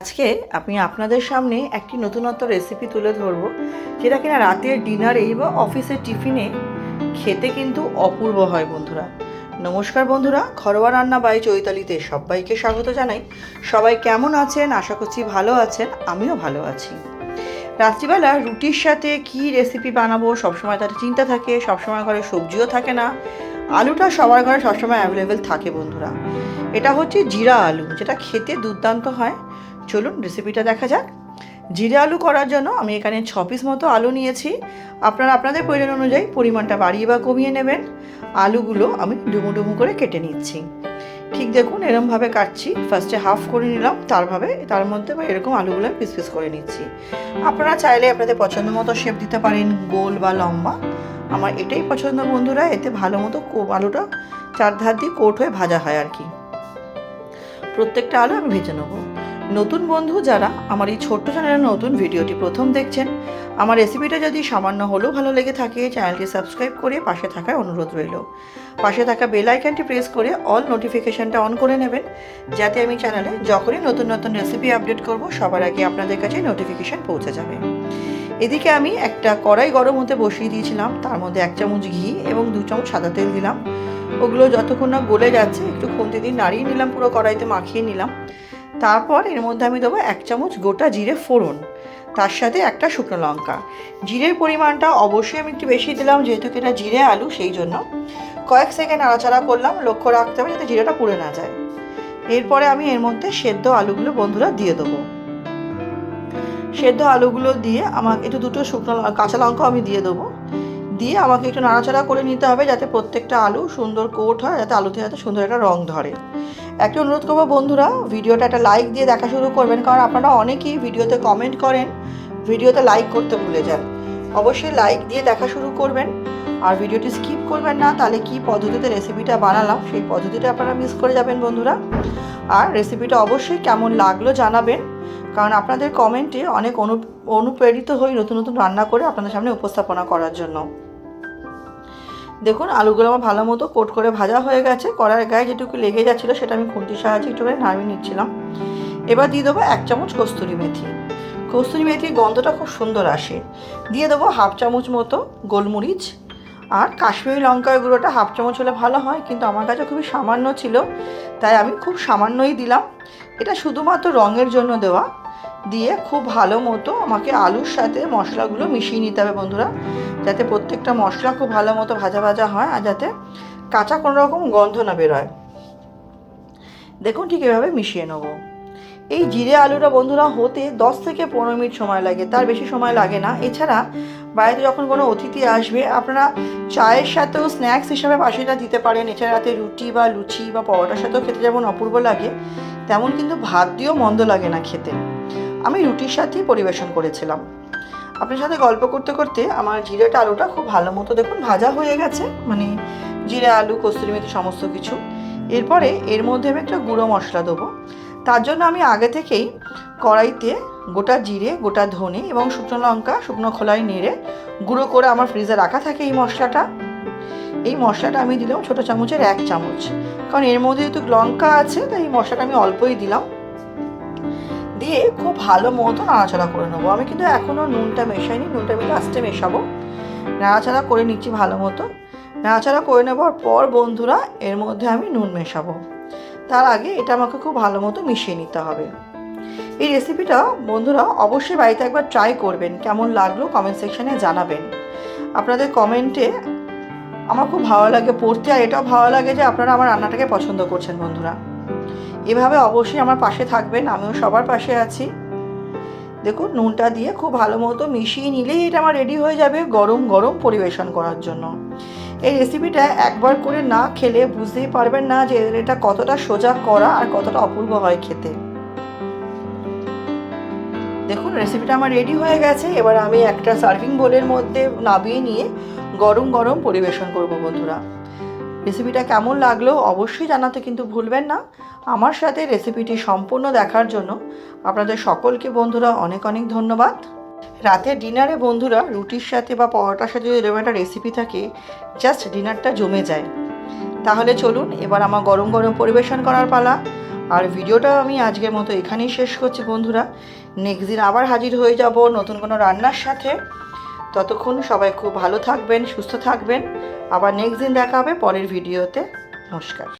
আজকে আমি আপনাদের সামনে একটি নতুনত্ব রেসিপি তুলে ধরবো, যেটা কিনা রাতের ডিনারে বা অফিসের টিফিনে খেতে কিন্তু অপূর্ব হয় বন্ধুরা। নমস্কার বন্ধুরা, ঘরোয়া রান্না বাই চৈতালিতে সবাইকে স্বাগত জানাই। সবাই কেমন আছেন? আশা করছি ভালো আছেন, আমিও ভালো আছি। রাত্রিবেলা রুটির সাথে কি রেসিপি বানাবো সবসময় তার চিন্তা থাকে, সবসময় ঘরে সবজিও থাকে না। আলুটা সবার ঘরে সবসময় অ্যাভেলেবেল থাকে বন্ধুরা। এটা হচ্ছে জিরা আলু, যেটা খেতে দুর্দান্ত হয়। চলুন রেসিপিটা দেখা যাক। জিরে আলু করার জন্য আমি এখানে ছ পিস মতো আলু নিয়েছি। আপনারা আপনাদের প্রয়োজন অনুযায়ী পরিমাণটা বাড়িয়ে বা কমিয়ে নেবেন। আলুগুলো আমি ডুমু ডুমু করে কেটে নিচ্ছি। ঠিক দেখুন, এরমভাবে কাটছি। ফার্স্টে হাফ করে নিলাম, তারভাবে তার মধ্যে বা এরকম আলুগুলো পিস পিস করে নিচ্ছি। আপনারা চাইলে আপনাদের পছন্দ মতো শেপ দিতে পারেন, গোল বা লম্বা। আমার এটাই পছন্দ বন্ধুরা, এতে ভালো মতো আলুটা চার ধার দিয়ে কোট হয়ে ভাজা হয় আর কি। প্রত্যেকটা আলু আমি ভেজে নেব। নতুন বন্ধু যারা আমার এই ছোট্ট চ্যানেলের নতুন ভিডিওটি প্রথম দেখছেন, আমার রেসিপিটা যদি সামান্য হলেও ভালো লেগে থাকে চ্যানেলটি সাবস্ক্রাইব করে পাশে থাকার অনুরোধ রইল। পাশে থাকা বেল আইকনটি প্রেস করে অল নোটিফিকেশনটা অন করে নেবেন, যাতে আমি চ্যানেলে যখনই নতুন নতুন রেসিপি আপডেট করব, সবার আগে আপনাদের কাছে নোটিফিকেশন পৌঁছে যাবে। এদিকে আমি একটা কড়াই গরম হতে বসিয়ে দিয়েছিলাম, তার মধ্যে এক চামচ ঘি এবং দু চামচ সাদা তেল দিলাম। ওগুলো যতক্ষণ না গলে যাচ্ছে, একটু খুন্তি দিয়ে নাড়িয়ে নিলাম, পুরো কড়াইতে মাখিয়ে নিলাম। তারপর এর মধ্যে আমি দেবো এক চামচ গোটা জিরে ফোড়ন, তার সাথে একটা শুকনো লঙ্কা। জিরের পরিমাণটা অবশ্যই আমি একটু বেশি দিলাম, যেহেতু এটা জিরে আলু, সেই জন্য। কয়েক সেকেন্ড নাড়াচাড়া করলাম, লক্ষ্য রাখতে হবে যাতে জিরেটা পুড়ে না যায়। এরপরে আমি এর মধ্যে সেদ্ধ আলুগুলো বন্ধুরা দিয়ে দেবো। সেদ্ধ আলুগুলো দিয়ে আমাকে একটু দুটো শুকনো কাঁচা লঙ্কা আমি দিয়ে দেবো। দিয়ে আমাকে একটু নাড়াচাড়া করে নিতে হবে যাতে প্রত্যেকটা আলু সুন্দর কোট হয়, যাতে আলুতে যাতে সুন্দর একটা রং ধরে। একটা অনুরোধ করব বন্ধুরা, ভিডিওটা একটা লাইক দিয়ে দেখা শুরু করবেন, কারণ আপনারা অনেকেই ভিডিওতে কমেন্ট করেন, ভিডিওতে লাইক করতে ভুলে যান। অবশ্যই লাইক দিয়ে দেখা শুরু করবেন, আর ভিডিওটি স্কিপ করবেন না, তাহলে কি পদ্ধতিতে রেসিপিটা বানালাম, সেই পদ্ধতিটা আপনারা মিস করে যাবেন বন্ধুরা। আর রেসিপিটা অবশ্যই কেমন লাগল জানাবেন, কারণ আপনাদের কমেন্টে অনেক অনু, অনুপ্রেরিত হই নতুন নতুন রান্না করে আপনাদের সামনে উপস্থাপনা করার জন্য। দেখুন, আলুগুলো আমার ভালো মতো কোট করে ভাজা হয়ে গেছে। কড়ার গায়ে যেটুকু লেগে যাচ্ছিল সেটা আমি খুন্তির সাহায্যে একটু করে নামিয়ে নিচ্ছিলাম। এবার দিয়ে দেবো এক চামচ কস্তুরি মেথি। কস্তুরি মেথির গন্ধটা খুব সুন্দর আসে। দিয়ে দেবো হাফ চামচ মতো গোলমরিচ আর কাশ্মীরি লঙ্কার গুঁড়োটা হাফ চামচ হলে ভালো হয়, কিন্তু আমার কাছে খুবই সামান্য ছিল, তাই আমি খুব সামান্যই দিলাম। এটা শুধুমাত্র রঙের জন্য দেওয়া দিয়ে খুব ভালো মতো আমাকে আলুর সাথে মশলাগুলো মিশিয়ে নিতে হবে বন্ধুরা। যাতে প্রত্যেকটা মশলা খুব ভালো মতো ভাজা ভাজা হয় আর যাতে কাঁচা কোনো রকম গন্ধ না বেরোয়। দেখুন ঠিক এভাবে মিশিয়ে নেব। এই জিরে আলুটা বন্ধুরা হতে দশ থেকে পনেরো মিনিট সময় লাগে, তার বেশি সময় লাগে না। এছাড়া বাড়িতে যখন কোনো অতিথি আসবে, আপনারা চায়ের সাথেও স্ন্যাক্স হিসাবে পাশেটা দিতে পারেন। এছাড়া রাতে রুটি বা লুচি বা পরোটার সাথেও খেতে যেমন অপূর্ব লাগে, তেমন কিন্তু ভাত দিয়েও মন্দ লাগে না খেতে। আমি রুটির সাথেই পরিবেশন করেছিলাম। আপনার সাথে গল্প করতে করতে আমার জিরেটা আলুটা খুব ভালো মতো দেখুন, ভাজা হয়ে গেছে। মানে জিরে, আলু, কস্তুরি মেথি সমস্ত কিছু। এরপরে এর মধ্যে আমি একটা গুঁড়ো মশলা দেবো। তার জন্য আমি আগে থেকেই কড়াইতে গোটা জিরে, গোটা ধনে এবং শুকনো লঙ্কা, শুকনো খোলায় নেড়ে গুঁড়ো করে আমার ফ্রিজে রাখা থাকে এই মশলাটা। এই মশলাটা আমি দিলাম ছোটো চামচের এক চামচ। কারণ এর মধ্যে যেহেতু লঙ্কা আছে, তাই এই মশলাটা আমি অল্পই দিলাম। দিয়ে খুব ভালো মতো নাড়াচাড়া করে নেব। আমি কিন্তু এখনও নুনটা মেশাইনি, নুনটা আমি লাস্টে মেশাবো। নাড়াচাড়া করে নিচ্ছি ভালো মতো। নাড়াচাড়া করে নেবার পর বন্ধুরা, এর মধ্যে আমি নুন মেশাবো। তার আগে এটা আমাকে খুব ভালো মতো মিশিয়ে নিতে হবে। এই রেসিপিটা বন্ধুরা অবশ্যই বাড়িতে একবার ট্রাই করবেন। কেমন লাগল কমেন্ট সেকশনে জানাবেন। আপনাদের কমেন্টে আমার খুব ভালো লাগে, পড়তে আর এটাও ভালো লাগে যে আপনারা আমার রান্নাটাকে পছন্দ করছেন বন্ধুরা। এভাবে অবশ্যই আমার পাশে থাকবেন, আমিও সবার পাশে আছি। দেখুন, নুনটা দিয়ে খুব ভালো মতো মিশিয়ে নিলেই এটা আমার রেডি হয়ে যাবে গরম গরম পরিবেশন করার জন্য। এই রেসিপিটা একবার করে না খেলে বুঝতেই পারবেন না যে এটা কতটা সোজা করা আর কতটা অপূর্ব হয় খেতে। দেখুন রেসিপিটা আমার রেডি হয়ে গেছে। এবার আমি একটা সার্ভিং বোলের মধ্যে নাবিয়ে নিয়ে গরম গরম পরিবেশন করব বন্ধুরা। রেসিপিটা কেমন লাগল অবশ্যই জানাতে কিন্তু ভুলবেন না। আমার সাথে রেসিপিটি সম্পূর্ণ দেখার জন্য আপনাদের সকলকে বন্ধুরা অনেক অনেক ধন্যবাদ। রাতে ডিনারে বন্ধুরা রুটির সাথে বা পরোটার সাথে যদি এরকম একটা রেসিপি থাকে জাস্ট ডিনারটা জমে যায়। তাহলে চলুন, এবার আমার গরম গরম পরিবেশন করার পালা। আর ভিডিওটা আমি আজকের মতো এখানেই শেষ করছি বন্ধুরা। নেক্সট দিন আবার হাজির হয়ে যাব নতুন কোনো রান্নার সাথে। ততক্ষণ সবাই খুব ভালো থাকবেন, সুস্থ থাকবেন। আবার নেক্সট দিন দেখা হবে পরের ভিডিওতে। নমস্কার।